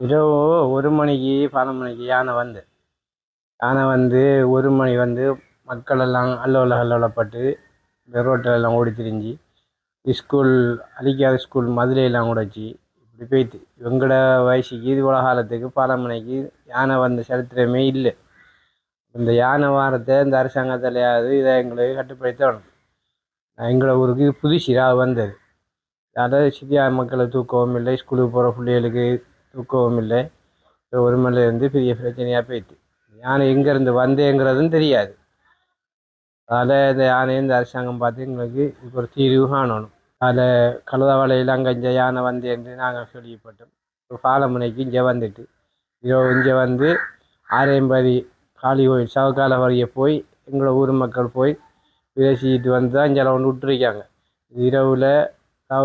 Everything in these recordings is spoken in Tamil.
இரவு ஒரு மணிக்கு பன்னெண்டு மணிக்கு யானை வந்து யானை வந்து ஒரு மணி வந்து மக்கள் எல்லாம் அல்லோல அல்லோலப்பட்டு இந்த ரோட்டில் எல்லாம் ஓடி திரிஞ்சு ஸ்கூல் அழிக்காத ஸ்கூல் மதுரையெல்லாம் உடைச்சி இப்படி போயிட்டு. எங்களோட வயசுக்கு இது உலகாலத்துக்கு பாலமனைக்கு மணிக்கு யானை வந்த சரித்திரமே இல்லை. இந்த யானை வாரத்தை இந்த அரசாங்கத்திலையாவது இதை எங்களுக்கு கட்டுப்படுத்தணும் எங்களை ஊருக்கு இது புதுசிராக வந்தது. அதாவது சித்தியா மக்களை தூக்கவும் இல்லை ஸ்கூலுக்கு போகிற பிள்ளைகளுக்கு தூக்கவும் இல்லை. ஒரு மணிலேருந்து பெரிய பிரச்சனையாக போயிட்டு. யானை எங்கேருந்து வந்தேங்கிறதும் தெரியாது. அதில் இந்த யானையை இந்த அரசாங்கம் பார்த்து எங்களுக்கு இப்போ ஒரு தீர்வு காணணும் அதில் கழுதவளையில் அங்கே இங்கே யானை வந்து என்று நாங்கள் கேள்விப்பட்டோம் இப்போ பாலமுனைக்கு இங்கே வந்துட்டு இதோ இங்கே வந்து ஆரையம்பதி காளி கோயில் சவக்கால வரைய போய் எங்களோட ஊர் மக்கள் போய் பேசிக்கிட்டு வந்து தான் இங்கே ஒன்று விட்டுருக்காங்க இரவில்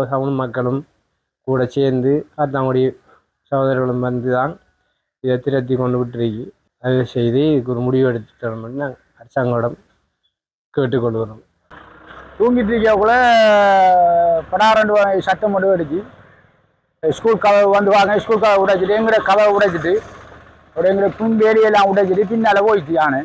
சவுன் மக்களும் கூட சேர்ந்து காத்தாங்குடி சகோதரர்களும் வந்து தான் இதை திரட்டி கொண்டு விட்டுருக்கு அதை செய்து இதுக்கு ஒரு முடிவு எடுத்து அரசாங்கம் நாங்கள் கேட்டுக்கொண்டு கேட்டுக்கொள்கிறோம் தூங்கிட்டு இருக்கக்குள்ள படாரண்டு சட்டம் மட்டும் அடிச்சு. ஸ்கூல் கதவை வந்து வாங்க ஸ்கூல் கதவை உடைச்சிட்டு எங்கட கதவை உடைச்சிட்டு ஒரு எங்களை பின் வேலியெல்லாம் உடைச்சிட்டு பின்னால் போயிடுச்சு யானை.